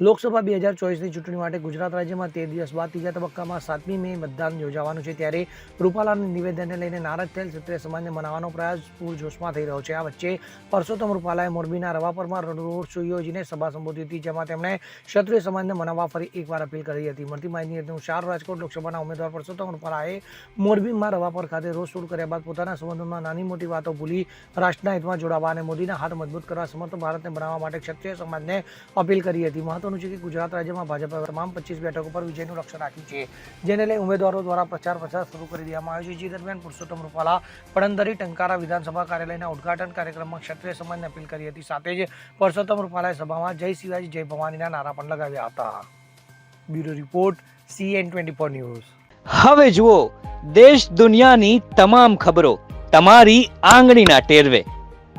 લોકસભા બે હજાર ચોવીસની ચૂંટણી માટે ગુજરાત રાજ્યમાં તેર દિવસ બાદ ત્રીજા તબક્કામાં સાતમી મે મતદાન યોજાવાનું છે. ત્યારે રૂપાલાના નિવેદનને લઈને નારાજ થયેલ ક્ષત્રિય સમાજને મનાવવાનો પ્રયાસ પૂરજોશમાં થઈ રહ્યો છે. આ વચ્ચે પરસોત્તમ રૂપાલાએ મોરબીના રવાપરમાં રોડ શો યોજીને સભા સંબોધી હતી, જેમાં તેમણે ક્ષત્રિય સમાજને મનાવવા ફરી એકવાર અપીલ કરી હતી. મળતી માહિતી અનુસાર રાજકોટ લોકસભાના ઉમેદવાર પરસોત્તમ રૂપાલાએ મોરબીમાં રવાપર ખાતે રોડ શો કર્યા બાદ પોતાના સંબંધોમાં નાની મોટી વાતો ભૂલી રાષ્ટ્રના હિતમાં જોડાવા અને મોદીના હાથ મજબૂત કરવા સમર્થ ભારતને બનાવવા માટે ક્ષત્રિય સમાજને અપીલ કરી હતી. મહત્વનું છે કે ગુજરાત રાજ્યમાં ભાજપે તમામ પચીસ બેઠકો પર વિજયનું લક્ષ્ય રાખ્યું છે, જેને લઈ ઉમેદવારો દ્વારા પ્રચાર પ્રસાર શરૂ કરી દેવામાં આવ્યો છે. જે દરમિયાન પુરુષોત્તમ રૂપાલા પડંદરી ટંકારા વિધાનસભા કાર્યાલયના ઉદઘાટન કાર્યક્રમમાં ક્ષત્રિય સમાજને અપીલ કરી હતી. સાથે જ પુરુષોત્તમ રૂપાલાએ સભામાં જય શિવાજી, જય ભવાનીના નારા પણ લગાવ્યા હતા. Bureau report, CN twenty four news. હવે જુઓ, દેશ દુનિયાની તમામ ખબરો તમારી આંગળીના ટેરવે.